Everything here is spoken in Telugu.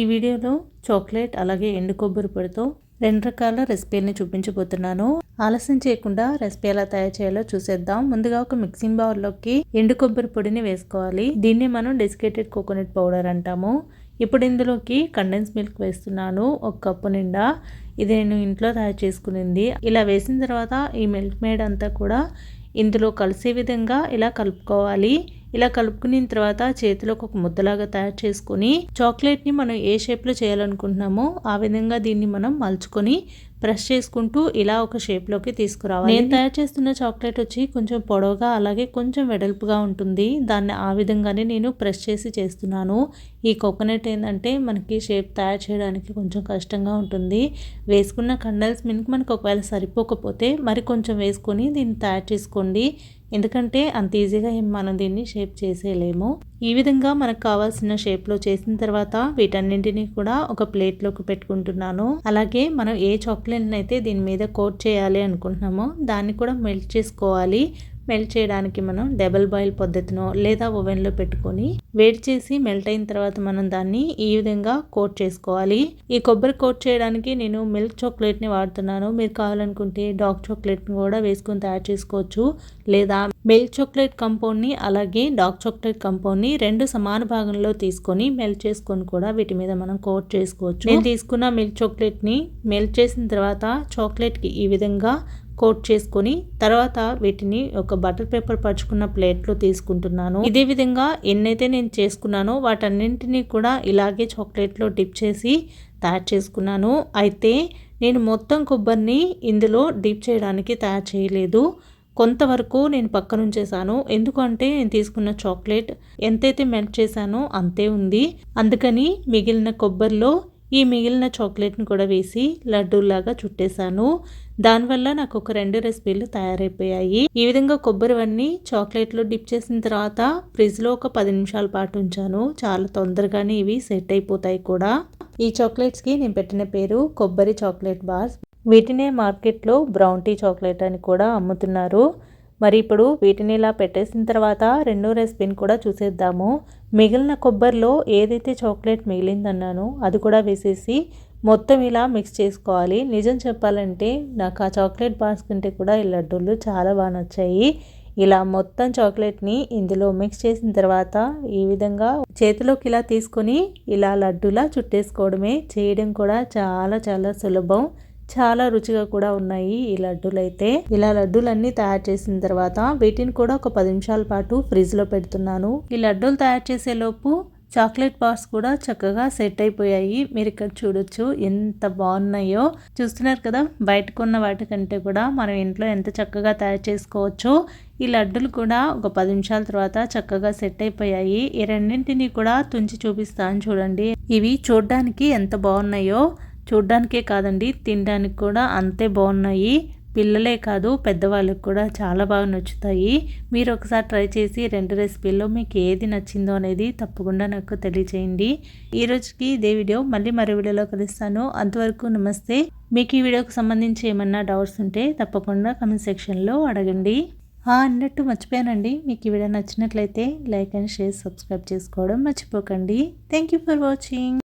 ఈ వీడియోలో చాక్లెట్ అలాగే ఎండు కొబ్బరి పొడితో రెండు రకాల రెసిపీని చూపించబోతున్నాను. ఆలస్యం చేయకుండా రెసిపీ ఎలా తయారు చేయాలో చూసేద్దాం. ముందుగా ఒక మిక్సింగ్ బౌల్లోకి ఎండు కొబ్బరి పొడిని వేసుకోవాలి. దీన్ని మనం డెసికేటెడ్ కోకోనట్ పౌడర్ అంటాము. ఇప్పుడు ఇందులోకి కండెన్స్ మిల్క్ వేస్తున్నాను. ఒక కప్పు నిండా. ఇది నేను ఇంట్లో తయారు చేసుకునింది. ఇలా వేసిన తర్వాత ఈ మిల్క్ మేడ్ అంతా కూడా ఇందులో కలిసే విధంగా ఇలా కలుపుకోవాలి. ఇలా కలుపుకున్న తర్వాత చేతిలోకి ఒక ముద్దలాగా తయారు చేసుకుని చాక్లెట్ని మనం ఏ షేప్లో చేయాలనుకుంటున్నామో ఆ విధంగా దీన్ని మనం మలుచుకొని ప్రెస్ చేసుకుంటూ ఇలా ఒక షేప్లోకి తీసుకురావాలి. నేను తయారు చేస్తున్న చాక్లెట్ వచ్చి కొంచెం పొడవుగా అలాగే కొంచెం వెడల్పుగా ఉంటుంది. దాన్ని ఆ విధంగానే నేను ప్రెస్ చేసి చేస్తున్నాను. ఈ కోకోనట్ ఏంటంటే మనకి షేప్ తయారు చేయడానికి కొంచెం కష్టంగా ఉంటుంది. వేసుకున్న కండల్స్ మిల్క్ మనకు ఒకవేళ సరిపోకపోతే మరి కొంచెం వేసుకొని దీన్ని తయారు చేసుకోండి. ఎందుకంటే అంత ఈజీగా మనం దీన్ని షేప్ చేసేయలేము. ఈ విధంగా మనకు కావాల్సిన షేప్లో చేసిన తర్వాత వీటన్నింటినీ కూడా ఒక ప్లేట్లోకి పెట్టుకుంటున్నాను. అలాగే మనం ఏ చాక్లెట్ని అయితే దీని మీద కోట్ చేయాలి అనుకుంటున్నామో దాన్ని కూడా మెల్ట్ చేసుకోవాలి. మెల్ట్ చేయడానికి మనం డబల్ బాయిల్ పద్ధతినో లేదా ఓవెన్లో పెట్టుకొని వేడి చేసి మెల్ట్ అయిన తర్వాత మనం దాన్ని ఈ విధంగా కోట్ చేసుకోవాలి. ఈ కొబ్బరి కోట్ చేయడానికి నేను మిల్క్ చాక్లెట్ని వాడుతున్నాను. మీరు కావాలనుకుంటే డార్క్ చాక్లెట్ని కూడా వేసుకొని తయారు చేసుకోవచ్చు. లేదా మిల్క్ చాక్లెట్ కంపౌండ్ని అలాగే డార్క్ చాక్లెట్ కంపౌండ్ని రెండు సమాన భాగంలో తీసుకొని మెల్ట్ చేసుకొని కూడా వీటి మీద మనం కోట్ చేసుకోవచ్చు. నేను తీసుకున్న మిల్క్ చాక్లెట్ని మెల్ట్ చేసిన తర్వాత చాక్లెట్కి ఈ విధంగా కోట్ చేసుకొని తర్వాత వీటిని ఒక బటర్ పేపర్ పరుచుకున్న ప్లేట్లో తీసుకుంటున్నాను. ఇదే విధంగా ఎన్నైతే నేను చేసుకున్నానో వాటన్నింటినీ కూడా ఇలాగే చాక్లెట్లో డిప్ చేసి తయారు చేసుకున్నాను. అయితే నేను మొత్తం కొబ్బరిని ఇందులో డిప్ చేయడానికి తయారు చేయలేదు. కొంతవరకు నేను పక్కన ఉంచేసాను ఎందుకంటే నేను తీసుకున్న చాక్లెట్ ఎంతైతే మెల్ట్ చేశానో అంతే ఉంది. అందుకని మిగిలిన కొబ్బరిలో ఈ మిగిలిన చాక్లెట్ని కూడా వేసి లడ్డూలాగా చుట్టేశాను. దానివల్ల నాకు ఒక రెండు రెసిపీలు తయారైపోయాయి. ఈ విధంగా కొబ్బరివన్నీ చాక్లెట్లో డిప్ చేసిన తర్వాత ఫ్రిడ్జ్లో ఒక పది నిమిషాల పాటు ఉంచాను. చాలా తొందరగానే ఇవి సెట్ అయిపోతాయి కూడా. ఈ చాక్లెట్స్కి నేను పెట్టిన పేరు కొబ్బరి చాక్లెట్ బార్స్. వీటినే మార్కెట్లో బ్రౌన్ టీ చాక్లెట్ అని కూడా అమ్ముతున్నారు. మరి ఇప్పుడు వీటిని ఇలా పెట్టేసిన తర్వాత రెండో రెసిపీని కూడా చూసేద్దాము. మిగిలిన కొబ్బరిలో ఏదైతే చాక్లెట్ మిగిలిందన్నానో అది కూడా వేసేసి మొత్తం ఇలా మిక్స్ చేసుకోవాలి. నిజం చెప్పాలంటే నాకు ఆ చాక్లెట్ బాక్స్ కంటే కూడా ఈ లడ్డూలు చాలా బాగా నచ్చాయి. ఇలా మొత్తం చాక్లెట్ని ఇందులో మిక్స్ చేసిన తర్వాత ఈ విధంగా చేతిలోకి ఇలా తీసుకొని ఇలా లడ్డూలా చుట్టేసుకోవడమే. చేయడం కూడా చాలా చాలా సులభం. చాలా రుచిగా కూడా ఉన్నాయి ఈ లడ్డూలు అయితే ఇలా లడ్డూలన్నీ తయారు చేసిన తర్వాత వీటిని కూడా ఒక పది నిమిషాల పాటు ఫ్రిడ్జ్లో పెడుతున్నాను. ఈ లడ్డూలు తయారు చేసే లోపు చాక్లెట్ బార్స్ కూడా చక్కగా సెట్ అయిపోయాయి. మీరు ఇక్కడ చూడొచ్చు ఎంత బాగున్నాయో. చూస్తున్నారు కదా బయటకున్న వాటికంటే కూడా మనం ఇంట్లో ఎంత చక్కగా తయారు చేసుకోవచ్చో. ఈ లడ్డులు కూడా ఒక పది నిమిషాల తర్వాత చక్కగా సెట్ అయిపోయాయి. ఈ రెండింటిని కూడా తుంచి చూపిస్తాను చూడండి. ఇవి చూడడానికి ఎంత బాగున్నాయో. చూడ్డానికే కాదండి తినడానికి కూడా అంతే బాగున్నాయి. పిల్లలే కాదు పెద్దవాళ్ళకి కూడా చాలా బాగా నచ్చుతాయి. మీరు ఒకసారి ట్రై చేసి రెండు రెసిపీల్లో మీకు ఏది నచ్చిందో అనేది తప్పకుండా నాకు తెలియచేయండి. ఈ రోజుకి ఇదే వీడియో. మళ్ళీ మరో వీడియోలో కలుస్తాను. అంతవరకు నమస్తే. మీకు ఈ వీడియోకి సంబంధించి ఏమన్నా డౌట్స్ ఉంటే తప్పకుండా కమెంట్ సెక్షన్లో అడగండి. అన్నట్టు మర్చిపోయానండి. మీకు ఈ వీడియో నచ్చినట్లయితే లైక్ అండ్ షేర్ సబ్స్క్రైబ్ చేసుకోవడం మర్చిపోకండి. Thank you for watching.